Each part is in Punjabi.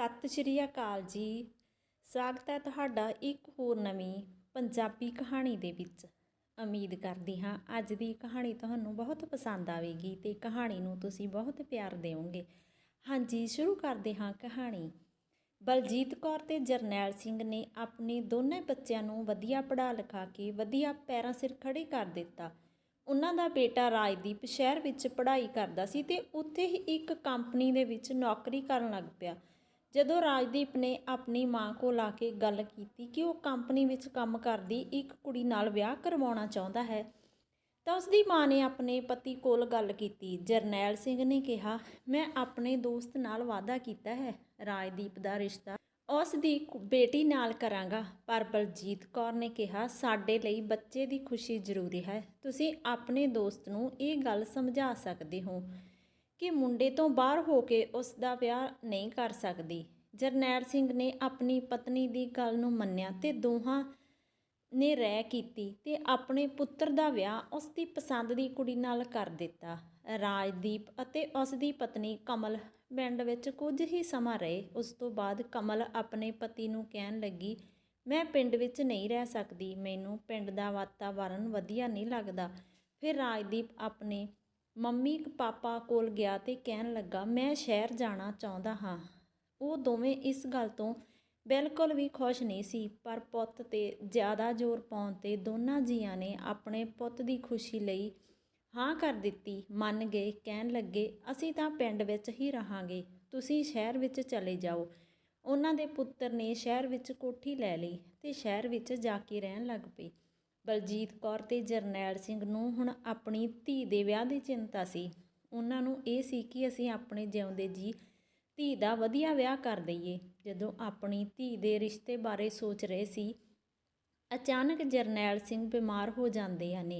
ਸਤਿ ਸ਼੍ਰੀ ਅਕਾਲ ਜੀ। ਸਵਾਗਤ ਹੈ ਤੁਹਾਡਾ ਇੱਕ ਹੋਰ ਨਵੀਂ ਪੰਜਾਬੀ ਕਹਾਣੀ ਦੇ ਵਿੱਚ। ਉਮੀਦ ਕਰਦੀ ਹਾਂ ਅੱਜ ਦੀ ਕਹਾਣੀ ਤੁਹਾਨੂੰ ਬਹੁਤ ਪਸੰਦ ਆਵੇਗੀ ਤੇ ਕਹਾਣੀ ਨੂੰ ਤੁਸੀਂ ਬਹੁਤ ਪਿਆਰ ਦਿਓਗੇ। ਹਾਂਜੀ, ਸ਼ੁਰੂ ਕਰਦੇ ਹਾਂ ਕਹਾਣੀ। ਬਲਜੀਤ ਕੌਰ ਤੇ ਜਰਨੈਲ ਸਿੰਘ ਨੇ ਆਪਣੇ ਦੋਨੇ ਬੱਚਿਆਂ ਨੂੰ ਵਧੀਆ ਪੜ੍ਹਾ ਲਿਖਾ ਕੇ ਵਧੀਆ ਪੈਰਾਂ ਸਿਰ ਖੜੇ ਕਰ ਦਿੱਤਾ। ਉਹਨਾਂ ਦਾ ਬੇਟਾ ਰਾਜਦੀਪ ਸ਼ਹਿਰ ਵਿੱਚ ਪੜ੍ਹਾਈ ਕਰਦਾ ਸੀ ਤੇ ਉੱਥੇ ਹੀ ਇੱਕ ਕੰਪਨੀ ਦੇ ਵਿੱਚ ਨੌਕਰੀ ਕਰਨ ਲੱਗ ਪਿਆ। ਜਦੋਂ ਰਾਜਦੀਪ ਨੇ ਆਪਣੀ ਮਾਂ ਕੋਲ ਆ ਕੇ ਗੱਲ ਕੀਤੀ ਕਿ ਉਹ ਕੰਪਨੀ ਵਿੱਚ ਕੰਮ ਕਰਦੀ, ਇੱਕ ਕੁੜੀ ਨਾਲ ਵਿਆਹ ਕਰਵਾਉਣਾ ਚਾਹੁੰਦਾ ਹੈ, ਤਾਂ ਉਸ ਦੀ ਮਾਂ ਨੇ ਆਪਣੇ ਪਤੀ ਕੋਲ ਗੱਲ ਕੀਤੀ। ਜਰਨੈਲ ਸਿੰਘ ਨੇ ਕਿਹਾ, ਮੈਂ ਆਪਣੇ ਦੋਸਤ ਨਾਲ ਵਾਅਦਾ ਕੀਤਾ ਹੈ, ਰਾਜਦੀਪ ਦਾ ਰਿਸ਼ਤਾ। ਉਸ ਦੀ ਬੇਟੀ ਨਾਲ ਕਰਾਂਗਾ। ਪਰ ਬਲਜੀਤ ਕੌਰ ਨੇ ਕਿਹਾ, ਸਾਡੇ ਲਈ ਬੱਚੇ ਦੀ ਖੁਸ਼ੀ ਜ਼ਰੂਰੀ ਹੈ। ਤੁਸੀਂ ਆਪਣੇ ਦੋਸਤ ਨੂੰ ਇਹ ਗੱਲ ਸਮਝਾ ਸਕਦੇ ਹੋ। ਕਿ ਮੁੰਡੇ ਤੋਂ ਬਾਹਰ ਹੋ ਕੇ ਉਸ ਦਾ ਵਿਆਹ ਨਹੀਂ ਕਰ ਸਕਦੀ। ਜਰਨੈਲ ਸਿੰਘ ਨੇ ਆਪਣੀ ਪਤਨੀ ਦੀ ਗੱਲ ਨੂੰ ਮੰਨਿਆ ਤੇ ਦੋਹਾਂ ਨੇ ਰਹਿ ਕੀਤੀ ਤੇ ਆਪਣੇ ਪੁੱਤਰ ਦਾ ਵਿਆਹ ਉਸ ਦੀ ਪਸੰਦ ਦੀ ਕੁੜੀ ਨਾਲ ਕਰ ਦਿੱਤਾ। ਰਾਜਦੀਪ ਅਤੇ ਉਸ ਦੀ ਪਤਨੀ ਕਮਲ ਪਿੰਡ ਵਿੱਚ ਕੁਝ ਹੀ ਸਮਾਂ ਰਹੇ। ਉਸ ਤੋਂ ਬਾਅਦ ਕਮਲ ਆਪਣੇ ਪਤੀ ਨੂੰ ਕਹਿਣ ਲੱਗੀ, ਮੈਂ ਪਿੰਡ ਵਿੱਚ ਨਹੀਂ ਰਹਿ ਸਕਦੀ, ਮੈਨੂੰ ਪਿੰਡ ਦਾ ਵਾਤਾਵਰਣ ਵਧੀਆ ਨਹੀਂ ਲੱਗਦਾ। ਫਿਰ ਰਾਜਦੀਪ ਆਪਣੇ ਮੰਮੀ ਪਾਪਾ ਕੋਲ ਗਿਆ ਅਤੇ ਕਹਿਣ ਲੱਗਾ, ਮੈਂ ਸ਼ਹਿਰ ਜਾਣਾ ਚਾਹੁੰਦਾ ਹਾਂ। ਉਹ ਦੋਵੇਂ ਇਸ ਗੱਲ ਤੋਂ ਬਿਲਕੁਲ ਵੀ ਖੁਸ਼ ਨਹੀਂ ਸੀ, ਪਰ ਪੁੱਤ ਤੇ ਜ਼ਿਆਦਾ ਜ਼ੋਰ ਪਾਉਣ ਤੇ ਦੋਨਾਂ ਜੀਆਂ ਨੇ ਆਪਣੇ ਪੁੱਤ ਦੀ ਖੁਸ਼ੀ ਲਈ ਹਾਂ ਕਰ ਦਿੱਤੀ, ਮੰਨ ਗਏ, ਕਹਿਣ ਲੱਗੇ, ਅਸੀਂ ਤਾਂ ਪਿੰਡ ਵਿੱਚ ਹੀ ਰਹਾਂਗੇ, ਤੁਸੀਂ ਸ਼ਹਿਰ ਵਿੱਚ ਚਲੇ ਜਾਓ। ਉਹਨਾਂ ਦੇ ਪੁੱਤਰ ਨੇ ਸ਼ਹਿਰ ਵਿੱਚ ਕੋਠੀ ਲੈ ਲਈ ਤੇ ਸ਼ਹਿਰ ਵਿੱਚ ਜਾ ਕੇ ਰਹਿਣ ਲੱਗ ਪਏ। ਬਲਜੀਤ ਕੌਰ ਤੇ ਜਰਨੈਲ ਸਿੰਘ ਨੂੰ ਹੁਣ ਆਪਣੀ ਧੀ ਦੇ ਵਿਆਹ ਦੀ ਚਿੰਤਾ ਸੀ। ਉਹਨਾਂ ਨੂੰ ਇਹ ਸੀ ਕਿ ਅਸੀਂ ਆਪਣੇ ਜਿਉਂਦੇ ਜੀ ਧੀ ਦਾ ਵਧੀਆ ਵਿਆਹ ਕਰ ਦਈਏ। ਜਦੋਂ ਆਪਣੀ ਧੀ ਦੇ ਰਿਸ਼ਤੇ ਬਾਰੇ ਸੋਚ ਰਹੇ ਸੀ, ਅਚਾਨਕ ਜਰਨੈਲ ਸਿੰਘ ਬਿਮਾਰ ਹੋ ਜਾਂਦੇ ਹਨ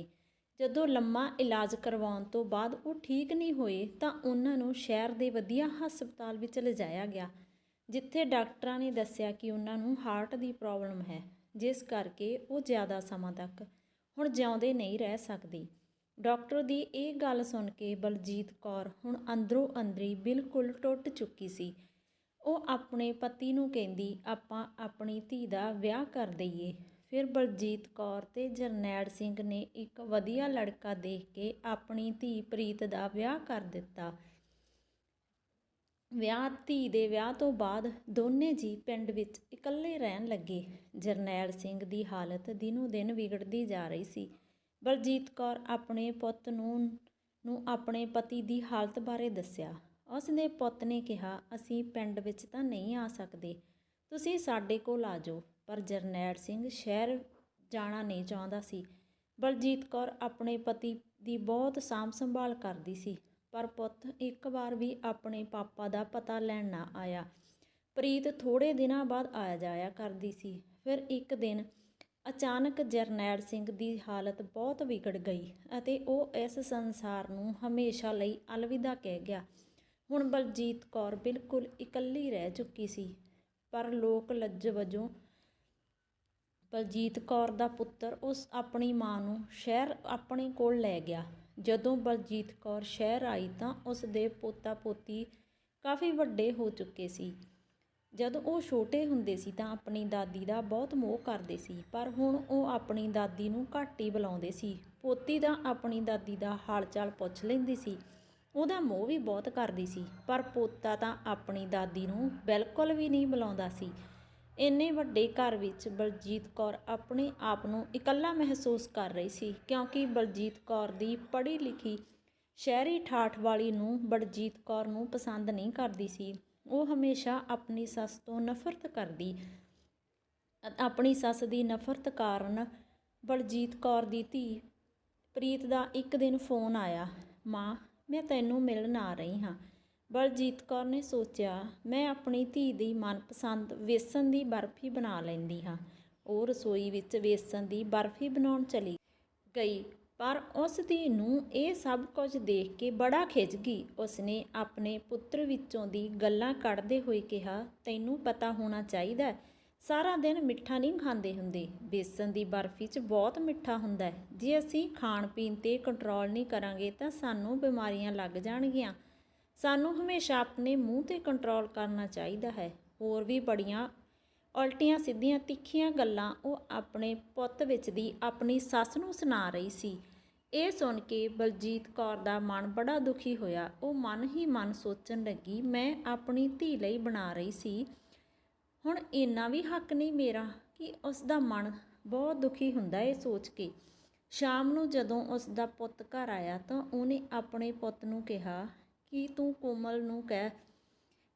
ਜਦੋਂ ਲੰਮਾ ਇਲਾਜ ਕਰਵਾਉਣ ਤੋਂ ਬਾਅਦ ਉਹ ਠੀਕ ਨਹੀਂ ਹੋਏ, ਤਾਂ ਉਹਨਾਂ ਨੂੰ ਸ਼ਹਿਰ ਦੇ ਵਧੀਆ ਹਸਪਤਾਲ ਵਿੱਚ ਲਿਜਾਇਆ ਗਿਆ, ਜਿੱਥੇ ਡਾਕਟਰਾਂ ਨੇ ਦੱਸਿਆ ਕਿ ਉਹਨਾਂ ਨੂੰ ਹਾਰਟ ਦੀ ਪ੍ਰੋਬਲਮ ਹੈ। ਜਿਸ ਕਰਕੇ ਉਹ ਜ਼ਿਆਦਾ ਸਮਾਂ ਤੱਕ ਹੁਣ ਜਿਉਂਦੇ ਨਹੀਂ ਰਹਿ ਸਕਦੀ। ਡਾਕਟਰ ਦੀ ਇਹ ਗੱਲ ਸੁਣ ਕੇ ਬਲਜੀਤ ਕੌਰ ਹੁਣ ਅੰਦਰੋਂ ਅੰਦਰੀ ਬਿਲਕੁਲ ਟੁੱਟ ਚੁੱਕੀ ਸੀ। ਉਹ ਆਪਣੇ ਪਤੀ ਨੂੰ ਕਹਿੰਦੀ, ਆਪਾਂ ਆਪਣੀ ਧੀ ਦਾ ਵਿਆਹ ਕਰ ਦਈਏ। ਫਿਰ ਬਲਜੀਤ ਕੌਰ ਤੇ ਜਰਨੈਲ ਸਿੰਘ ਨੇ ਇੱਕ ਵਧੀਆ ਲੜਕਾ ਦੇਖ ਕੇ ਆਪਣੀ ਧੀ ਪ੍ਰੀਤ ਦਾ ਵਿਆਹ ਕਰ ਦਿੱਤਾ। ਵਿਆਹ ਧੀ ਦੇ ਵਿਆਹ ਤੋਂ ਬਾਅਦ ਦੋਨੇ ਜੀ ਪਿੰਡ ਵਿੱਚ ਇਕੱਲੇ ਰਹਿਣ ਲੱਗੇ। ਜਰਨੈਲ ਸਿੰਘ ਦੀ ਹਾਲਤ ਦਿਨੋ ਦਿਨ ਵਿਗੜਦੀ ਜਾ ਰਹੀ ਸੀ। ਬਲਜੀਤ ਕੌਰ ਆਪਣੇ ਪੁੱਤ ਨੂੰ ਨੂੰ ਆਪਣੇ ਪਤੀ ਦੀ ਹਾਲਤ ਬਾਰੇ ਦੱਸਿਆ। ਉਸ ਦੇ ਪੁੱਤ ਨੇ ਕਿਹਾ, ਅਸੀਂ ਪਿੰਡ ਵਿੱਚ ਤਾਂ ਨਹੀਂ ਆ ਸਕਦੇ। ਤੁਸੀਂ ਸਾਡੇ ਕੋਲ ਆ ਜਾਓ। ਪਰ ਜਰਨੈਲ ਸਿੰਘ ਸ਼ਹਿਰ ਜਾਣਾ ਨਹੀਂ ਚਾਹੁੰਦਾ ਸੀ। ਬਲਜੀਤ ਕੌਰ ਆਪਣੇ ਪਤੀ ਦੀ ਬਹੁਤ ਸਾਂਭ ਸੰਭਾਲ ਕਰਦੀ ਸੀ। ਪਰ ਪੁੱਤ, ਇੱਕ ਵਾਰ ਵੀ ਆਪਣੇ ਪਾਪਾ ਦਾ ਪਤਾ ਲੈਣ ਨਾ ਆਇਆ। ਪ੍ਰੀਤ ਥੋੜੇ ਦਿਨਾਂ ਬਾਅਦ ਆਇਆ ਜਾਇਆ ਕਰਦੀ ਸੀ। ਫਿਰ ਇੱਕ ਦਿਨ ਅਚਾਨਕ ਜਰਨੈਲ ਸਿੰਘ ਦੀ ਹਾਲਤ ਬਹੁਤ ਵਿਗੜ ਗਈ ਅਤੇ ਉਹ ਇਸ ਸੰਸਾਰ ਨੂੰ ਹਮੇਸ਼ਾ ਲਈ ਅਲਵਿਦਾ ਕਹਿ ਗਿਆ। ਹੁਣ ਬਲਜੀਤ ਕੌਰ ਬਿਲਕੁਲ ਇਕੱਲੀ ਰਹਿ ਚੁੱਕੀ ਸੀ। ਪਰ ਲੋਕ ਲੱਜ ਵਜੋਂ ਬਲਜੀਤ ਕੌਰ ਦਾ ਪੁੱਤਰ ਉਸ ਆਪਣੀ ਮਾਂ ਨੂੰ ਸ਼ਹਿਰ ਆਪਣੇ ਕੋਲ ਲੈ ਗਿਆ। ਜਦੋਂ ਬਲਜੀਤ ਕੌਰ ਸ਼ਹਿਰ ਆਈ ਤਾਂ ਉਸ ਦੇ ਪੋਤਾ ਪੋਤੀ ਕਾਫੀ ਵੱਡੇ ਹੋ ਚੁੱਕੇ ਸੀ। ਜਦੋਂ ਉਹ ਛੋਟੇ ਹੁੰਦੇ ਸੀ ਤਾਂ ਆਪਣੀ ਦਾਦੀ ਦਾ ਬਹੁਤ ਮੋਹ ਕਰਦੇ ਸੀ, ਪਰ ਹੁਣ ਉਹ ਆਪਣੀ ਦਾਦੀ ਨੂੰ ਘੱਟ ਹੀ ਬੁਲਾਉਂਦੇ ਸੀ। ਪੋਤੀ ਤਾਂ ਆਪਣੀ ਦਾਦੀ ਦਾ ਹਾਲ ਚਾਲ ਪੁੱਛ ਲੈਂਦੀ ਸੀ, ਉਹਦਾ ਮੋਹ ਵੀ ਬਹੁਤ ਕਰਦੀ ਸੀ, ਪਰ ਪੋਤਾ ਤਾਂ ਆਪਣੀ ਦਾਦੀ ਨੂੰ ਬਿਲਕੁਲ ਵੀ ਨਹੀਂ ਬੁਲਾਉਂਦਾ ਸੀ। ਇੰਨੇ ਵੱਡੇ ਘਰ ਵਿੱਚ ਬਲਜੀਤ ਕੌਰ ਆਪਣੇ ਆਪ ਨੂੰ ਇਕੱਲਾ ਮਹਿਸੂਸ ਕਰ ਰਹੀ ਸੀ, ਕਿਉਂਕਿ ਬਲਜੀਤ ਕੌਰ ਦੀ ਪੜ੍ਹੀ ਲਿਖੀ ਸ਼ਹਿਰੀ ਠਾਠ ਵਾਲੀ ਨੂੰ ਬਲਜੀਤ ਕੌਰ ਨੂੰ ਪਸੰਦ ਨਹੀਂ ਕਰਦੀ ਸੀ। ਉਹ ਹਮੇਸ਼ਾ ਆਪਣੀ ਸੱਸ ਤੋਂ ਨਫ਼ਰਤ ਕਰਦੀ, ਆਪਣੀ ਸੱਸ ਦੀ ਨਫ਼ਰਤ ਕਾਰਨ ਬਲਜੀਤ ਕੌਰ ਦੀ ਧੀ ਪ੍ਰੀਤ ਦਾ ਇੱਕ ਦਿਨ ਫੋਨ ਆਇਆ, ਮਾਂ, ਮੈਂ ਤੈਨੂੰ ਮਿਲਣ ਆ ਰਹੀ ਹਾਂ। ਬਲਜੀਤ ਕੌਰ ਨੇ ਸੋਚਿਆ, ਮੈਂ ਆਪਣੀ ਧੀ ਦੀ ਮਨਪਸੰਦ ਵੇਸਣ ਦੀ ਬਰਫੀ ਬਣਾ ਲੈਂਦੀ ਹਾਂ। ਉਹ ਰਸੋਈ ਵਿੱਚ ਵੇਸਣ ਦੀ ਬਰਫੀ ਬਣਾਉਣ ਚਲੀ ਗਈ, ਪਰ ਉਸ ਧੀ ਨੂੰ ਇਹ ਸਭ ਕੁਝ ਦੇਖ ਕੇ ਬੜਾ ਖਿੱਚ ਗਈ। ਉਸਨੇ ਆਪਣੇ ਪੁੱਤਰ ਵਿੱਚੋਂ ਦੀ ਗੱਲਾਂ ਕੱਢਦੇ ਹੋਏ ਕਿਹਾ, ਤੈਨੂੰ ਪਤਾ ਹੋਣਾ ਚਾਹੀਦਾ ਸਾਰਾ ਦਿਨ ਮਿੱਠਾ ਨਹੀਂ ਖਾਂਦੇ ਹੁੰਦੇ। ਬੇਸਣ ਦੀ ਬਰਫੀ 'ਚ ਬਹੁਤ ਮਿੱਠਾ ਹੁੰਦਾ ਜੇ ਅਸੀਂ ਖਾਣ ਪੀਣ ਤੇ ਕੰਟਰੋਲ ਨਹੀਂ ਕਰਾਂਗੇ ਤਾਂ ਸਾਨੂੰ ਬਿਮਾਰੀਆਂ ਲੱਗ ਜਾਣਗੀਆਂ। ਸਾਨੂੰ ਹਮੇਸ਼ਾ ਆਪਣੇ ਮੂੰਹ ਤੇ ਕੰਟਰੋਲ ਕਰਨਾ ਚਾਹੀਦਾ ਹੈ। ਹੋਰ ਵੀ ਬੜੀਆਂ ਉਲਟੀਆਂ ਸਿੱਧੀਆਂ ਤਿੱਖੀਆਂ ਗੱਲਾਂ ਉਹ ਆਪਣੇ ਪੁੱਤ ਵਿੱਚ ਦੀ ਆਪਣੀ ਸੱਸ ਨੂੰ ਸੁਣਾ ਰਹੀ ਸੀ। ਇਹ ਸੁਣ ਕੇ ਬਲਜੀਤ ਕੌਰ ਦਾ ਮਨ ਬੜਾ ਦੁਖੀ ਹੋਇਆ। ਉਹ ਮਨ ਹੀ ਮਨ ਸੋਚਣ ਲੱਗੀ, ਮੈਂ ਆਪਣੀ ਧੀ ਲਈ ਬਣਾ ਰਹੀ ਸੀ। ਹੁਣ ਇੰਨਾ ਵੀ ਹੱਕ ਨਹੀਂ ਮੇਰਾ ਕਿ ਉਸ ਦਾ ਮਨ ਬਹੁਤ ਦੁਖੀ ਹੁੰਦਾ ਇਹ ਸੋਚ ਕੇ। ਸ਼ਾਮ ਨੂੰ ਜਦੋਂ ਉਸ ਦਾ ਪੁੱਤ ਘਰ ਆਇਆ ਤਾਂ ਉਹਨੇ ਆਪਣੇ ਪੁੱਤ ਨੂੰ ਕਿਹਾ ਕਿ ਤੂੰ ਕੋਮਲ ਨੂੰ ਕਹਿ,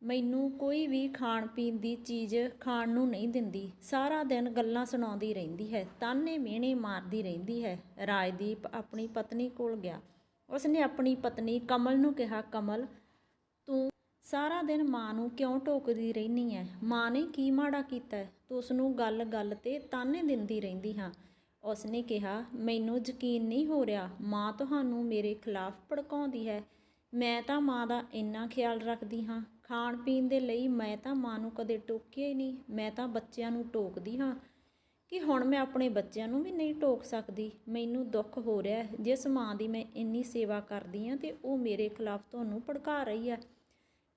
ਮੈਨੂੰ ਕੋਈ ਵੀ ਖਾਣ ਪੀਣ ਦੀ ਚੀਜ਼ ਖਾਣ ਨੂੰ ਨਹੀਂ ਦਿੰਦੀ। ਸਾਰਾ ਦਿਨ ਗੱਲਾਂ ਸੁਣਾਉਂਦੀ ਰਹਿੰਦੀ ਹੈ, ਤਾਨੇ ਮਿਹਣੇ ਮਾਰਦੀ ਰਹਿੰਦੀ ਹੈ। ਰਾਜਦੀਪ ਆਪਣੀ ਪਤਨੀ ਕੋਲ ਗਿਆ। ਉਸਨੇ ਆਪਣੀ ਪਤਨੀ ਕਮਲ ਨੂੰ ਕਿਹਾ, ਕਮਲ, ਤੂੰ ਸਾਰਾ ਦਿਨ ਮਾਂ ਨੂੰ ਕਿਉਂ ਟੋਕਦੀ ਰਹਿਨੀ ਹੈ ਮਾਂ ਨੇ ਕੀ ਮਾੜਾ ਕੀਤਾ? ਤੂੰ ਉਸ ਨੂੰ ਗੱਲ-ਗੱਲ ਤੇ ਤਾਨੇ ਦਿੰਦੀ ਰਹਿੰਦੀ ਹਾਂ। ਉਸਨੇ ਕਿਹਾ, ਮੈਨੂੰ ਯਕੀਨ ਨਹੀਂ ਹੋ ਰਿਹਾ। ਮਾਂ ਤੁਹਾਨੂੰ ਮੇਰੇ ਖਿਲਾਫ ਭੜਕਾਉਂਦੀ ਹੈ। ਮੈਂ ਤਾਂ ਮਾਂ ਦਾ ਇੰਨਾ ਖਿਆਲ ਰੱਖਦੀ ਹਾਂ। ਖਾਣ ਪੀਣ ਦੇ ਲਈ ਮੈਂ ਤਾਂ ਮਾਂ ਨੂੰ ਕਦੇ ਟੋਕਿਆ ਹੀ ਨਹੀਂ। ਮੈਂ ਤਾਂ ਬੱਚਿਆਂ ਨੂੰ ਟੋਕਦੀ ਹਾਂ ਕਿ ਹੁਣ ਮੈਂ ਆਪਣੇ ਬੱਚਿਆਂ ਨੂੰ ਵੀ ਨਹੀਂ ਟੋਕ ਸਕਦੀ। ਮੈਨੂੰ ਦੁੱਖ ਹੋ ਰਿਹਾ ਜਿਸ ਮਾਂ ਦੀ ਮੈਂ ਇੰਨੀ ਸੇਵਾ ਕਰਦੀ ਹਾਂ ਤੇ ਉਹ ਮੇਰੇ ਖਿਲਾਫ ਤੁਹਾਨੂੰ ਭੜਕਾ ਰਹੀ ਹੈ।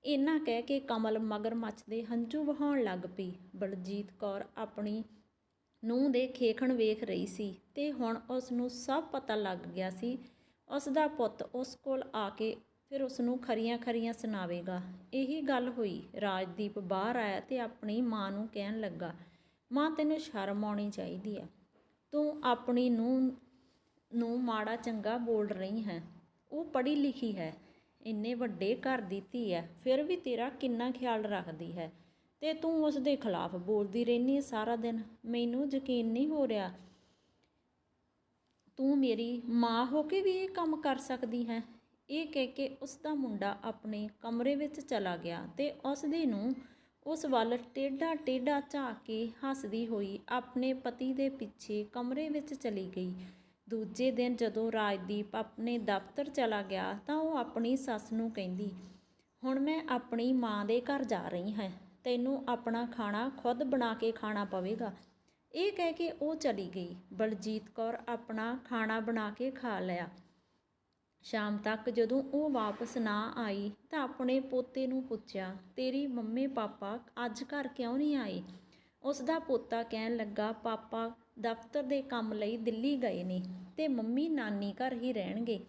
ਇੰਨਾ ਕਹਿ ਕੇ ਕਮਲ ਮਗਰਮੱਛ ਦੇ ਹੰਝੂ ਵਹਾਉਣ ਲੱਗ ਪਈ। ਬਲਜੀਤ ਕੌਰ ਆਪਣੀ ਨੂੰਹ ਦੇ ਖੇਖਣ ਵੇਖ ਰਹੀ ਸੀ ਤੇ ਹੁਣ ਉਸ ਨੂੰ ਸਭ ਪਤਾ ਲੱਗ ਗਿਆ ਸੀ। ਉਸ ਦਾ ਪੁੱਤ ਉਸ ਕੋਲ ਆ ਕੇ ਫਿਰ ਉਸ ਨੂੰ ਖਰੀਆਂ ਖਰੀਆਂ ਸੁਣਾਵੇਗਾ। ਇਹੀ ਗੱਲ ਹੋਈ। ਰਾਜਦੀਪ ਬਾਹਰ ਆਇਆ ਤੇ ਆਪਣੀ ਮਾਂ ਨੂੰ ਕਹਿਣ ਲੱਗਾ, ਮਾਂ, ਤੈਨੂੰ ਸ਼ਰਮ ਆਉਣੀ ਚਾਹੀਦੀ ਹੈ ਤੂੰ ਆਪਣੀ ਨੂੰਹ ਨੂੰ ਮਾੜਾ ਚੰਗਾ ਬੋਲ ਰਹੀ ਹੈ। ਉਹ ਪੜ੍ਹੀ ਲਿਖੀ ਹੈ। ਇੰਨੇ ਵੱਡੇ ਘਰ ਦੀ ਧੀ ਹੈ। ਫਿਰ ਵੀ ਤੇਰਾ ਕਿੰਨਾ ਖਿਆਲ ਰੱਖਦੀ ਹੈ? ਤੇ ਤੂੰ ਉਸ ਦੇ ਖਿਲਾਫ ਬੋਲਦੀ ਰਹਿੰਦੀ ਹੈ ਸਾਰਾ ਦਿਨ। ਮੈਨੂੰ ਯਕੀਨ ਨਹੀਂ ਹੋ ਰਿਹਾ। ਤੂੰ ਮੇਰੀ ਮਾਂ ਹੋ ਕੇ ਵੀ ਇਹ ਕੰਮ ਕਰ ਸਕਦੀ ਹੈ। ਇਹ ਕਹਿ ਕੇ ਉਸ ਦਾ ਮੁੰਡਾ ਆਪਣੇ ਕਮਰੇ ਵਿੱਚ ਚਲਾ ਗਿਆ ਤੇ ਉਸ ਦੀ ਨੂੰ ਉਸ ਵੱਲ ਟੇਢਾ ਟੇਢਾ ਝਾਕ ਕੇ ਹੱਸਦੀ ਹੋਈ ਆਪਣੇ ਪਤੀ ਦੇ ਪਿੱਛੇ ਕਮਰੇ ਵਿੱਚ ਚਲੀ ਗਈ। ਦੂਜੇ ਦਿਨ ਜਦੋਂ ਰਾਜਦੀਪ ਆਪਣੇ ਦਫ਼ਤਰ ਚਲਾ ਗਿਆ ਤਾਂ ਉਹ ਆਪਣੀ ਸੱਸ ਨੂੰ ਕਹਿੰਦੀ, ਹੁਣ ਮੈਂ ਆਪਣੀ ਮਾਂ ਦੇ ਘਰ ਜਾ ਰਹੀ ਹਾਂ। ਤੈਨੂੰ ਆਪਣਾ ਖਾਣਾ ਖੁਦ ਬਣਾ ਕੇ ਖਾਣਾ ਪਵੇਗਾ। ਇਹ ਕਹਿ ਕੇ ਉਹ ਚਲੀ ਗਈ। ਬਲਜੀਤ ਕੌਰ ਆਪਣਾ ਖਾਣਾ ਬਣਾ ਕੇ ਖਾ ਲਿਆ। ਸ਼ਾਮ ਤੱਕ ਜਦੋਂ ਉਹ ਵਾਪਸ ਨਾ ਆਈ ਤਾਂ ਆਪਣੇ ਪੋਤੇ ਨੂੰ ਪੁੱਛਿਆ, ਤੇਰੀ ਮੰਮੀ ਪਾਪਾ ਅੱਜ ਘਰ ਕਿਉਂ ਨਹੀਂ ਆਏ? ਉਸ ਦਾ ਪੋਤਾ ਕਹਿਣ ਲੱਗਾ, ਪਾਪਾ ਦਫ਼ਤਰ ਦੇ ਕੰਮ ਲਈ ਦਿੱਲੀ ਗਏ ਨੇ ਤੇ ਮੰਮੀ ਨਾਨੀ ਘਰ ਹੀ ਰਹਿਣਗੇ।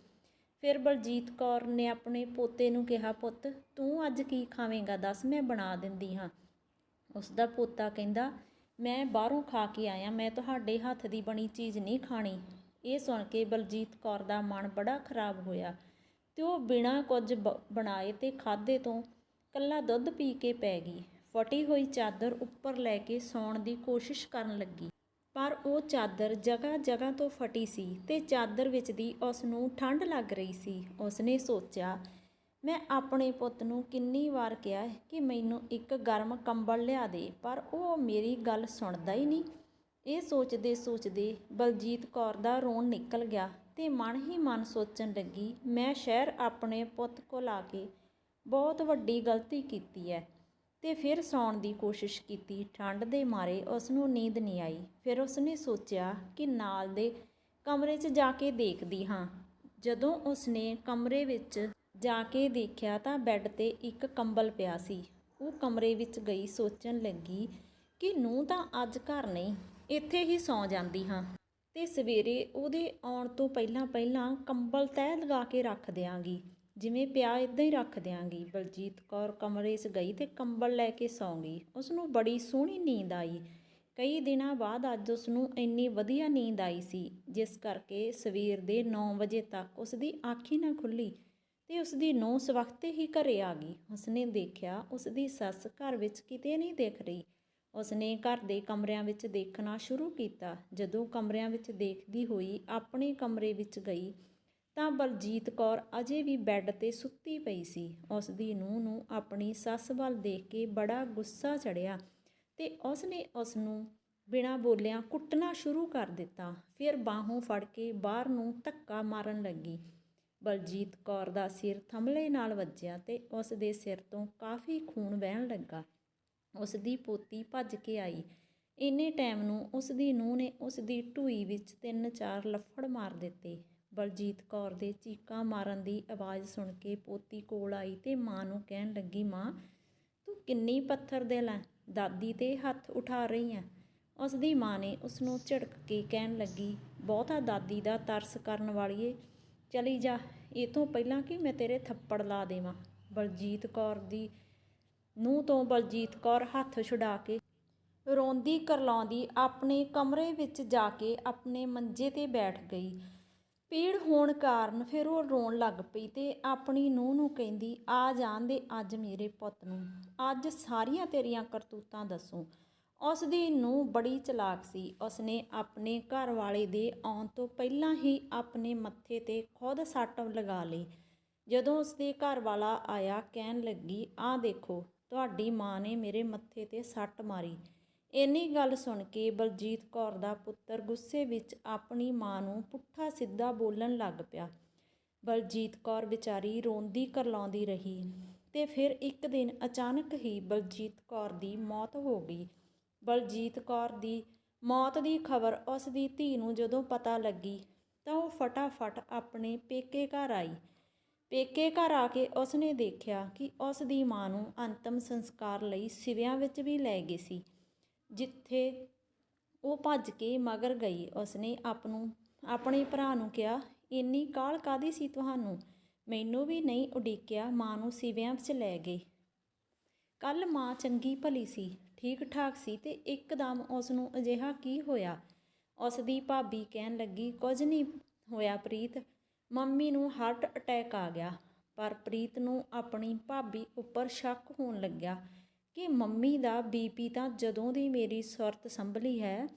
ਫਿਰ ਬਲਜੀਤ ਕੌਰ ਨੇ ਆਪਣੇ ਪੋਤੇ ਨੂੰ ਕਿਹਾ, ਪੁੱਤ, ਤੂੰ ਅੱਜ ਕੀ ਖਾਵੇਂਗਾ? ਦੱਸ, ਮੈਂ ਬਣਾ ਦਿੰਦੀ ਹਾਂ। ਉਸ ਦਾ ਪੋਤਾ ਕਹਿੰਦਾ, ਮੈਂ ਬਾਹਰੋਂ ਖਾ ਕੇ ਆਇਆ, ਮੈਂ ਤੁਹਾਡੇ ਹੱਥ ਦੀ ਬਣੀ ਚੀਜ਼ ਨਹੀਂ ਖਾਣੀ। ਇਹ ਸੁਣ ਕੇ ਬਲਜੀਤ ਕੌਰ ਦਾ ਮਨ ਬੜਾ ਖਰਾਬ ਹੋਇਆ ਤੇ ਉਹ ਬਿਨਾਂ ਕੁਝ ਬ- ਬਣਾਏ ਤੇ ਖਾਦੇ ਤੋਂ ਕੱਲਾ ਦੁੱਧ ਪੀ ਕੇ ਪੈ ਗਈ। ਫਟੀ ਹੋਈ ਚਾਦਰ ਉੱਪਰ ਲੈ ਕੇ ਸੌਣ ਦੀ ਕੋਸ਼ਿਸ਼ ਕਰਨ ਲੱਗੀ। ਪਰ ਉਹ ਚਾਦਰ ਜਗ੍ਹਾ ਜਗ੍ਹਾ ਤੋਂ ਫਟੀ ਸੀ ਤੇ ਚਾਦਰ ਵਿੱਚ ਦੀ ਉਸ ਨੂੰ ਠੰਡ ਲੱਗ ਰਹੀ ਸੀ। ਉਸਨੇ ਸੋਚਿਆ, ਮੈਂ ਆਪਣੇ ਪੁੱਤ ਨੂੰ ਕਿੰਨੀ ਵਾਰ ਕਿਹਾ ਕਿ ਮੈਨੂੰ ਇੱਕ ਗਰਮ ਕੰਬਲ ਲਿਆ ਦੇ, ਪਰ ਉਹ ਮੇਰੀ ਗੱਲ ਸੁਣਦਾ ਹੀ ਨਹੀਂ। ਇਹ ਸੋਚਦੇ ਸੋਚਦੇ ਬਲਜੀਤ ਕੌਰ ਦਾ ਰੋਣ ਨਿਕਲ ਗਿਆ ਤੇ ਮਨ ਹੀ ਮਨ ਸੋਚਣ ਲੱਗੀ, ਮੈਂ ਸ਼ਹਿਰ ਆਪਣੇ ਪੁੱਤ ਕੋਲ ਆ ਕੇ ਬਹੁਤ ਵੱਡੀ ਗਲਤੀ ਕੀਤੀ ਹੈ ਤੇ ਫਿਰ ਸੌਣ ਦੀ ਕੋਸ਼ਿਸ਼ ਕੀਤੀ। ਠੰਡ ਦੇ ਮਾਰੇ ਉਸ ਨੂੰ ਨੀਂਦ ਨਹੀਂ ਆਈ। ਫਿਰ ਉਸਨੇ ਸੋਚਿਆ ਕਿ ਨਾਲ ਦੇ ਕਮਰੇ 'ਚ ਜਾ ਕੇ ਦੇਖਦੀ ਹਾਂ। ਜਦੋਂ ਉਸਨੇ ਕਮਰੇ ਵਿੱਚ ਜਾ ਕੇ ਦੇਖਿਆ ਤਾਂ ਬੈੱਡ ਤੇ ਇੱਕ ਕੰਬਲ ਪਿਆ ਸੀ। ਉਹ ਕਮਰੇ ਵਿੱਚ ਗਈ ਸੋਚਣ ਲੱਗੀ ਕਿ ਨੂੰ ਤਾਂ ਅੱਜ ਘਰ ਨਹੀਂ। ਇੱਥੇ ਹੀ ਸੌਂ ਜਾਂਦੀ ਹਾਂ ਤੇ ਸਵੇਰੇ ਉਹਦੇ ਆਉਣ ਤੋਂ ਪਹਿਲਾਂ ਪਹਿਲਾਂ ਕੰਬਲ ਤਹਿ ਲਗਾ ਕੇ ਰੱਖ ਦਿਆਂਗੀ, ਜਿਵੇਂ ਪਿਆ ਇਦਾਂ ਹੀ ਰੱਖ ਦਿਆਂਗੀ। ਬਲਜੀਤ ਕੌਰ ਕਮਰੇ 'ਚ ਗਈ ਤੇ ਕੰਬਲ ਲੈ ਕੇ ਸੌਂ ਗਈ ਉਸ ਨੂੰ ਬੜੀ ਸੋਹਣੀ ਨੀਂਦ ਆਈ। ਕਈ ਦਿਨਾਂ ਬਾਅਦ ਅੱਜ ਉਸ ਨੂੰ ਇੰਨੀ ਵਧੀਆ ਨੀਂਦ ਆਈ ਸੀ, ਜਿਸ ਕਰਕੇ ਸਵੇਰ ਦੇ 9 ਵਜੇ ਤੱਕ ਉਸ ਦੀ ਅੱਖ ਹੀ ਨਾ ਖੁੱਲੀ ਤੇ ਉਸ ਦੀ ਨੂੰਹ ਸਵਖਤੇ ਹੀ ਘਰੇ ਆ ਗਈ। ਉਸਨੇ ਦੇਖਿਆ ਉਸ ਦੀ ਸੱਸ ਘਰ ਵਿੱਚ ਕਿਤੇ ਨਹੀਂ ਦਿਖ ਰਹੀ। ਉਸਨੇ ਘਰ ਦੇ ਕਮਰਿਆਂ ਵਿੱਚ ਦੇਖਣਾ ਸ਼ੁਰੂ ਕੀਤਾ। ਜਦੋਂ ਕਮਰਿਆਂ ਵਿੱਚ ਦੇਖਦੀ ਹੋਈ ਆਪਣੇ ਕਮਰੇ ਵਿੱਚ ਗਈ ਤਾਂ ਬਲਜੀਤ ਕੌਰ ਅਜੇ ਵੀ ਬੈੱਡ ਤੇ ਸੁੱਤੀ ਪਈ ਸੀ। ਉਸ ਦੀ ਨੂੰਹ ਨੂੰ ਆਪਣੀ ਸੱਸ ਵੱਲ ਦੇਖ ਕੇ ਬੜਾ ਗੁੱਸਾ ਚੜਿਆ ਤੇ ਉਸਨੇ ਉਸ ਨੂੰ ਬਿਨਾਂ ਬੋਲਿਆਂ ਕੁੱਟਣਾ ਸ਼ੁਰੂ ਕਰ ਦਿੱਤਾ। ਫਿਰ ਬਾਹੋਂ ਫੜ ਕੇ ਬਾਹਰ ਨੂੰ ਧੱਕਾ ਮਾਰਨ ਲੱਗੀ। ਬਲਜੀਤ ਕੌਰ ਦਾ ਸਿਰ ਥੰਮਲੇ ਨਾਲ ਵੱਜਿਆ ਤੇ ਉਸ ਦੇ ਸਿਰ ਤੋਂ ਕਾਫੀ ਖੂਨ ਵਹਿਣ ਲੱਗਾ। ਉਸ ਦੀ ਪੋਤੀ ਭੱਜ ਕੇ ਆਈ। ਇੰਨੇ ਟਾਈਮ ਨੂੰ ਉਸ ਦੀ ਨੂੰਹ ਨੇ ਉਸ ਦੀ ਢੂਈ ਵਿੱਚ ਤਿੰਨ ਚਾਰ ਲੱਫੜ ਮਾਰ ਦਿੱਤੇ। ਬਲਜੀਤ ਕੌਰ ਦੇ ਚੀਕਾਂ ਮਾਰਨ ਦੀ ਆਵਾਜ਼ ਸੁਣ ਕੇ ਪੋਤੀ ਕੋਲ ਆਈ ਤੇ ਮਾਂ ਨੂੰ ਕਹਿਣ ਲੱਗੀ, ਮਾਂ, ਤੂੰ ਕਿੰਨੀ ਪੱਥਰ ਦਿਲ ਹੈ ਦਾਦੀ ਤੇ ਹੱਥ ਉਠਾ ਰਹੀ ਹੈ ਉਸ ਦੀ ਮਾਂ ਨੇ ਉਸ ਨੂੰ ਝਿੜਕ ਕੇ ਕਹਿਣ ਲੱਗੀ, ਬਹੁਤਾ ਦਾਦੀ ਦਾ ਤਰਸ ਕਰਨ ਵਾਲੀਏ, ਚਲੀ ਜਾ, ਇਹ ਤੋਂ ਪਹਿਲਾਂ ਕਿ ਮੈਂ ਤੇਰੇ ਥੱਪੜ ਲਾ ਦੇਵਾਂ? ਬਲਜੀਤ ਕੌਰ ਦੀ ਨੂੰਹ ਤੋਂ ਬਲਜੀਤ ਕੌਰ ਹੱਥ ਛੁਡਾ ਕੇ ਰੋਂਦੀ ਕਰਲਾਉਂਦੀ ਆਪਣੇ ਕਮਰੇ ਵਿੱਚ ਜਾ ਕੇ ਆਪਣੇ ਮੰਜੇ ਤੇ ਬੈਠ ਗਈ। ਪੀੜ ਹੋਣ ਕਾਰਨ ਫਿਰ ਉਹ ਰੋਣ ਲੱਗ ਪਈ ਤੇ ਆਪਣੀ ਨੂੰਹ ਨੂੰ ਕਹਿੰਦੀ, ਆ ਜਾਣ ਦੇ ਅੱਜ ਮੇਰੇ ਪੁੱਤ ਨੂੰ। ਅੱਜ ਸਾਰੀਆਂ ਤੇਰੀਆਂ ਕਰਤੂਤਾਂ ਦੱਸੂ। ਉਸ ਦੀ ਨੂੰਹ ਬੜੀ ਚਲਾਕ ਸੀ। ਉਸਨੇ ਆਪਣੇ ਘਰ ਵਾਲੇ ਦੇ ਆਉਣ ਤੋਂ ਪਹਿਲਾਂ ਹੀ ਆਪਣੇ ਮੱਥੇ ਤੇ ਖੁਦ ਸੱਟ ਲਗਾ ਲਈ। ਜਦੋਂ ਉਸਦੇ ਘਰ ਵਾਲਾ ਆਇਆ, ਕਹਿਣ ਲੱਗੀ ਆਹ ਦੇਖੋ ਤੁਹਾਡੀ ਮਾਂ ਨੇ ਮੇਰੇ ਮੱਥੇ ਤੇ ਸੱਟ ਮਾਰੀ। ਇੰਨੀ ਗੱਲ ਸੁਣ ਕੇ ਬਲਜੀਤ ਕੌਰ ਦਾ ਪੁੱਤਰ ਗੁੱਸੇ ਵਿੱਚ ਆਪਣੀ ਮਾਂ ਨੂੰ ਪੁੱਠਾ ਸਿੱਧਾ ਬੋਲਣ ਲੱਗ ਪਿਆ। ਬਲਜੀਤ ਕੌਰ ਵਿਚਾਰੀ ਰੋਂਦੀ ਕਰਲਾਉਂਦੀ ਰਹੀ ਤੇ ਫਿਰ ਇੱਕ ਦਿਨ ਅਚਾਨਕ ਹੀ ਬਲਜੀਤ ਕੌਰ ਦੀ ਮੌਤ ਹੋ ਗਈ। ਬਲਜੀਤ ਕੌਰ ਦੀ ਮੌਤ ਦੀ ਖਬਰ ਉਸ ਦੀ ਧੀ ਨੂੰ ਜਦੋਂ ਪਤਾ ਲੱਗੀ ਤਾਂ ਉਹ ਫਟਾਫਟ ਆਪਣੇ ਪੇਕੇ ਘਰ ਆਈ। ਪੇਕੇ ਘਰ ਆ ਕੇ ਉਸਨੇ ਦੇਖਿਆ ਕਿ ਉਸ ਦੀ ਮਾਂ ਨੂੰ ਅੰਤਮ ਸੰਸਕਾਰ ਲਈ ਸਿਵਿਆਂ ਵਿੱਚ ਵੀ ਲੈ ਗਏ ਸੀ, ਜਿੱਥੇ ਉਹ ਭੱਜ ਕੇ ਮਗਰ ਗਈ। ਉਸਨੇ ਆਪ ਨੂੰ ਆਪਣੇ ਭਰਾ ਨੂੰ ਕਿਹਾ, ਇੰਨੀ ਕਾਲ ਕਾਦੀ ਸੀ ਤੁਹਾਨੂੰ? ਮੈਨੂੰ ਵੀ ਨਹੀਂ ਉਡੀਕਿਆ ਮਾਂ ਨੂੰ ਸਿਵਿਆਂ ਵਿੱਚ ਲੈ ਗਏ। ਕੱਲ ਮਾਂ ਚੰਗੀ ਭਲੀ ਸੀ, ਠੀਕ ਠਾਕ ਸੀ ਤੇ ਇੱਕਦਮ ਉਸ ਨੂੰ ਅਜਿਹਾ ਕੀ ਹੋਇਆ? ਉਸ ਦੀ ਭਾਬੀ ਕਹਿਣ ਲੱਗੀ, ਕੁਝ ਨਹੀਂ ਹੋਇਆ ਪ੍ਰੀਤ ਮੰਮੀ ਨੂੰ ਹਾਰਟ ਅਟੈਕ ਆ ਗਿਆ, ਪਰ ਪ੍ਰੀਤ ਨੂੰ ਆਪਣੀ ਭਾਬੀ ਉੱਪਰ ਸ਼ੱਕ ਹੋਣ ਲੱਗਿਆ ਕਿ ਮੰਮੀ ਦਾ ਬੀਪੀ ਤਾਂ ਜਦੋਂ ਦੀ ਮੇਰੀ ਸੁਰਤ ਸੰਭਲੀ ਹੈ,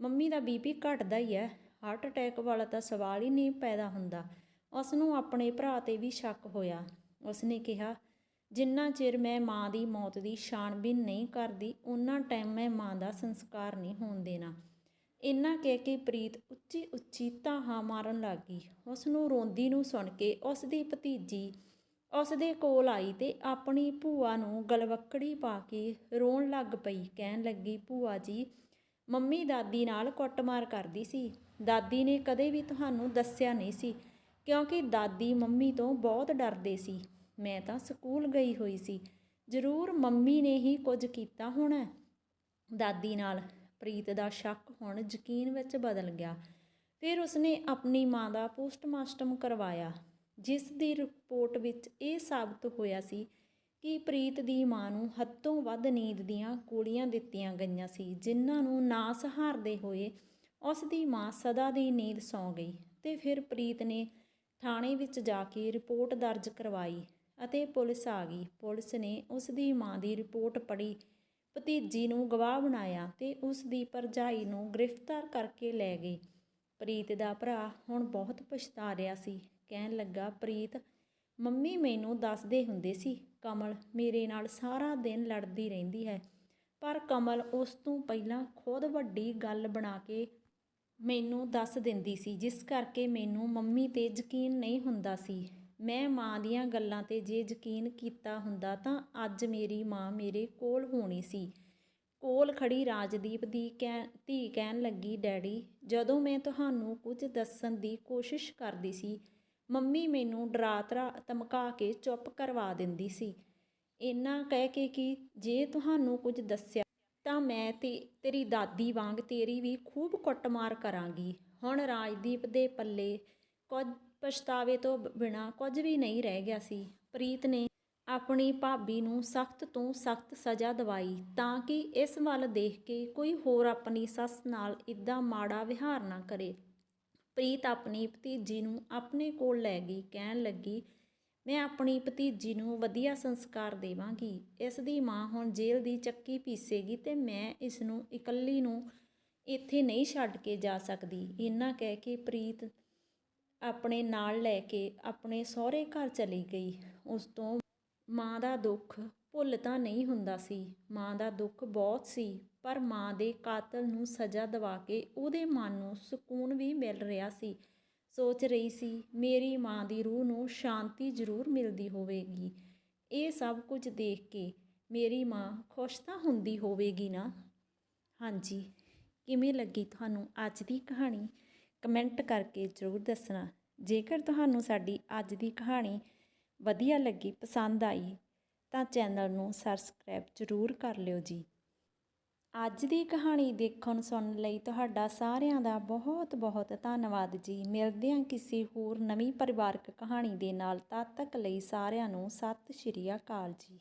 ਮੰਮੀ ਦਾ ਬੀਪੀ ਘਟਦਾ ਹੀ ਹੈ। ਹਾਰਟ ਅਟੈਕ ਵਾਲਾ ਤਾਂ ਸਵਾਲ ਹੀ ਨਹੀਂ ਪੈਦਾ ਹੁੰਦਾ। ਉਸ ਨੂੰ ਆਪਣੇ ਭਰਾ ਤੇ ਵੀ ਸ਼ੱਕ ਹੋਇਆ। ਉਸਨੇ ਕਿਹਾ, ਜਿੰਨਾ ਚਿਰ ਮੈਂ ਮਾਂ ਦੀ ਮੌਤ ਦੀ ਛਾਣਬੀਨ ਨਹੀਂ ਕਰਦੀ ਉਹਨਾਂ ਟਾਈਮ ਮੈਂ ਮਾਂ ਦਾ ਸੰਸਕਾਰ ਨਹੀਂ ਹੋਣ ਦੇਣਾ। ਇੰਨਾ ਕਹਿ ਕੇ ਪ੍ਰੀਤ ਉੱਚੀ ਉੱਚੀ ਤਾਹਾਂ ਮਾਰਨ ਲੱਗੀ ਉਸ ਨੂੰ ਰੋਂਦੀ ਨੂੰ ਸੁਣ ਕੇ ਉਸ ਦੀ ਭਤੀਜੀ ਉਸ ਦੇ ਕੋਲ ਆਈ ਤੇ ਆਪਣੀ ਭੂਆ ਨੂੰ ਗਲਵੱਕੜੀ ਪਾ ਕੇ ਰੋਣ ਲੱਗ ਪਈ। ਕਹਿਣ ਲੱਗੀ, ਭੂਆ ਜੀ, ਮੰਮੀ ਦਾਦੀ ਨਾਲ ਕੁੱਟਮਾਰ ਕਰਦੀ ਸੀ। ਦਾਦੀ ਨੇ ਕਦੇ ਵੀ ਤੁਹਾਨੂੰ ਦੱਸਿਆ ਨਹੀਂ ਸੀ, ਕਿਉਂਕਿ ਦਾਦੀ ਮੰਮੀ ਤੋਂ ਬਹੁਤ ਡਰਦੇ ਸੀ। ਮੈਂ ਤਾਂ ਸਕੂਲ ਗਈ ਹੋਈ ਸੀ। ਜ਼ਰੂਰ ਮੰਮੀ ਨੇ ਹੀ ਕੁਝ ਕੀਤਾ ਹੋਣਾ ਦਾਦੀ ਨਾਲ ਪ੍ਰੀਤ ਦਾ ਸ਼ੱਕ ਹੁਣ ਯਕੀਨ ਵਿੱਚ ਬਦਲ ਗਿਆ। ਫਿਰ ਉਸਨੇ ਆਪਣੀ ਮਾਂ ਦਾ ਪੋਸਟਮਾਸਟਮ ਕਰਵਾਇਆ, ਜਿਸ ਦੀ ਰਿਪੋਰਟ ਵਿੱਚ ਇਹ ਸਾਬਤ ਹੋਇਆ ਸੀ ਕਿ ਪ੍ਰੀਤ ਦੀ ਮਾਂ ਨੂੰ ਹੱਦੋਂ ਵੱਧ ਨੀਂਦ ਦੀਆਂ ਗੋਲੀਆਂ ਦਿੱਤੀਆਂ ਗਈਆਂ ਸੀ, ਜਿਨ੍ਹਾਂ ਨੂੰ ਨਾ ਸਹਾਰਦੇ ਹੋਏ ਉਸ ਦੀ ਮਾਂ ਸਦਾ ਦੀ ਨੀਂਦ ਸੌਂ ਗਈ ਤੇ ਫਿਰ ਪ੍ਰੀਤ ਨੇ ਥਾਣੇ ਵਿੱਚ ਜਾ ਕੇ ਰਿਪੋਰਟ ਦਰਜ ਕਰਵਾਈ ਅਤੇ ਪੁਲਿਸ ਆ ਗਈ। ਪੁਲਿਸ ਨੇ ਉਸ ਦੀ ਮਾਂ ਦੀ ਰਿਪੋਰਟ ਪੜ੍ਹੀ ਭਤੀਜੀ ਨੂੰ ਗਵਾਹ ਬਣਾਇਆ ਤੇ ਉਸ ਦੀ ਭਰਜਾਈ ਨੂੰ ਗ੍ਰਿਫਤਾਰ ਕਰਕੇ ਲੈ ਗਏ ਪ੍ਰੀਤ ਦਾ ਭਰਾ ਹੁਣ ਬਹੁਤ ਪਛਤਾ ਰਿਹਾ ਸੀ। ਕਹਿਣ ਲੱਗਾ, ਪ੍ਰੀਤ, ਮੰਮੀ ਮੈਨੂੰ ਦੱਸਦੇ ਹੁੰਦੇ ਸੀ, ਕਮਲ ਮੇਰੇ ਨਾਲ ਸਾਰਾ ਦਿਨ ਲੜਦੀ ਰਹਿੰਦੀ ਹੈ। ਪਰ ਕਮਲ ਉਸ ਤੋਂ ਪਹਿਲਾਂ ਖੁਦ ਵੱਡੀ ਗੱਲ ਬਣਾ ਕੇ ਮੈਨੂੰ ਦੱਸ ਦਿੰਦੀ ਸੀ, ਜਿਸ ਕਰਕੇ ਮੈਨੂੰ ਮੰਮੀ ਤੇ ਯਕੀਨ ਨਹੀਂ ਹੁੰਦਾ ਸੀ। ਮੈਂ ਮਾਂ ਦੀਆਂ ਗੱਲਾਂ ਤੇ ਜੇ ਯਕੀਨ ਕੀਤਾ ਹੁੰਦਾ ਤਾਂ ਅੱਜ ਮੇਰੀ ਮਾਂ ਮੇਰੇ ਕੋਲ ਹੋਣੀ ਸੀ। ਕੋਲ ਖੜੀ ਰਾਜਦੀਪ ਦੀ ਕਹਿ ਧੀ ਕਹਿਣ ਲੱਗੀ, ਡੈਡੀ, ਜਦੋਂ ਮੈਂ ਤੁਹਾਨੂੰ ਕੁਝ ਦੱਸਣ ਦੀ ਕੋਸ਼ਿਸ਼ ਕਰਦੀ ਸੀ, ਮੰਮੀ ਮੈਨੂੰ ਡਰਾ ਧਰਾ ਧਮਕਾ ਕੇ ਚੁੱਪ ਕਰਵਾ ਦਿੰਦੀ ਸੀ। ਇੰਨਾ ਕਹਿ ਕੇ ਕਿ ਜੇ ਤੁਹਾਨੂੰ ਕੁਝ ਦੱਸਿਆ ਤਾਂ ਮੈਂ ਤੇ ਤੇਰੀ ਦਾਦੀ ਵਾਂਗ ਤੇਰੀ ਵੀ ਖੂਬ ਕੁੱਟਮਾਰ ਕਰਾਂਗੀ। ਹੁਣ ਰਾਜਦੀਪ ਦੇ ਪੱਲੇ ਕੁਝ ਪਛਤਾਵੇ ਤੋਂ ਬਿਨਾ ਕੁਝ ਵੀ ਨਹੀਂ ਰਹਿ ਗਿਆ ਸੀ। ਪ੍ਰੀਤ ਨੇ ਆਪਣੀ ਭਾਬੀ ਨੂੰ ਸਖਤ ਤੋਂ ਸਖਤ ਸਜ਼ਾ ਦਵਾਈ ਤਾਂ ਕਿ ਇਸ ਵੱਲ ਦੇਖ ਕੇ ਕੋਈ ਹੋਰ ਆਪਣੀ ਸੱਸ ਨਾਲ ਇਦਾਂ ਮਾੜਾ ਵਿਹਾਰ ਨਾ ਕਰੇ। ਪ੍ਰੀਤ ਆਪਣੀ ਭਤੀਜੀ ਨੂੰ ਆਪਣੇ ਕੋਲ ਲੈ ਗਈ, ਕਹਿਣ ਲੱਗੀ, ਮੈਂ ਆਪਣੀ ਭਤੀਜੀ ਨੂੰ ਵਧੀਆ ਸੰਸਕਾਰ ਦੇਵਾਂਗੀ। ਇਸ ਦੀ ਮਾਂ ਹੁਣ ਜੇਲ੍ਹ ਦੀ ਚੱਕੀ ਪੀਸੇਗੀ ਤੇ ਮੈਂ ਇਸ ਨੂੰ ਇਕੱਲੀ ਨੂੰ ਇੱਥੇ ਨਹੀਂ ਛੱਡ ਕੇ ਜਾ ਸਕਦੀ। ਇੰਨਾ ਕਹਿ ਕੇ ਪ੍ਰੀਤ ਆਪਣੇ ਨਾਲ ਲੈ ਕੇ ਆਪਣੇ ਸਹੁਰੇ ਘਰ ਚਲੀ ਗਈ। ਉਸ ਤੋਂ ਮਾਂ ਦਾ ਦੁੱਖ ਭੁੱਲ ਤਾਂ ਨਹੀਂ ਹੁੰਦਾ ਸੀ। ਮਾਂ ਦਾ ਦੁੱਖ ਬਹੁਤ ਸੀ, ਪਰ ਮਾਂ ਦੇ ਕਾਤਲ ਨੂੰ ਸਜ਼ਾ ਦਿਵਾ ਕੇ ਉਹਦੇ ਮਨ ਨੂੰ ਸਕੂਨ ਵੀ ਮਿਲ ਰਿਹਾ ਸੀ। ਸੋਚ ਰਹੀ ਸੀ, ਮੇਰੀ ਮਾਂ ਦੀ ਰੂਹ ਨੂੰ ਸ਼ਾਂਤੀ ਜ਼ਰੂਰ ਮਿਲਦੀ ਹੋਵੇਗੀ। ਇਹ ਸਭ ਕੁਝ ਦੇਖ ਕੇ ਮੇਰੀ ਮਾਂ ਖੁਸ਼ ਤਾਂ ਹੁੰਦੀ ਹੋਵੇਗੀ ਨਾ? ਹਾਂਜੀ। ਕਿਵੇਂ ਲੱਗੀ ਤੁਹਾਨੂੰ ਅੱਜ ਦੀ ਕਹਾਣੀ? ਕਮੈਂਟ ਕਰਕੇ ਜ਼ਰੂਰ ਦੱਸਣਾ। ਜੇਕਰ ਤੁਹਾਨੂੰ ਸਾਡੀ ਅੱਜ ਦੀ ਕਹਾਣੀ ਵਧੀਆ ਲੱਗੀ, ਪਸੰਦ ਆਈ, ਤਾਂ ਚੈਨਲ ਨੂੰ ਸਬਸਕ੍ਰਾਈਬ ਜ਼ਰੂਰ ਕਰ ਲਿਓ ਜੀ। ਅੱਜ ਦੀ ਕਹਾਣੀ ਦੇਖਣ ਸੁਣਨ ਲਈ ਤੁਹਾਡਾ ਸਾਰਿਆਂ ਦਾ ਬਹੁਤ ਬਹੁਤ ਧੰਨਵਾਦ ਜੀ। ਮਿਲਦੇ ਹਾਂ ਕਿਸੇ ਹੋਰ ਨਵੀਂ ਪਰਿਵਾਰਕ ਕਹਾਣੀ ਦੇ ਨਾਲ, ਤਦ ਤੱਕ ਲਈ ਸਾਰਿਆਂ ਨੂੰ ਸਤਿ ਸ਼੍ਰੀ ਅਕਾਲ ਜੀ।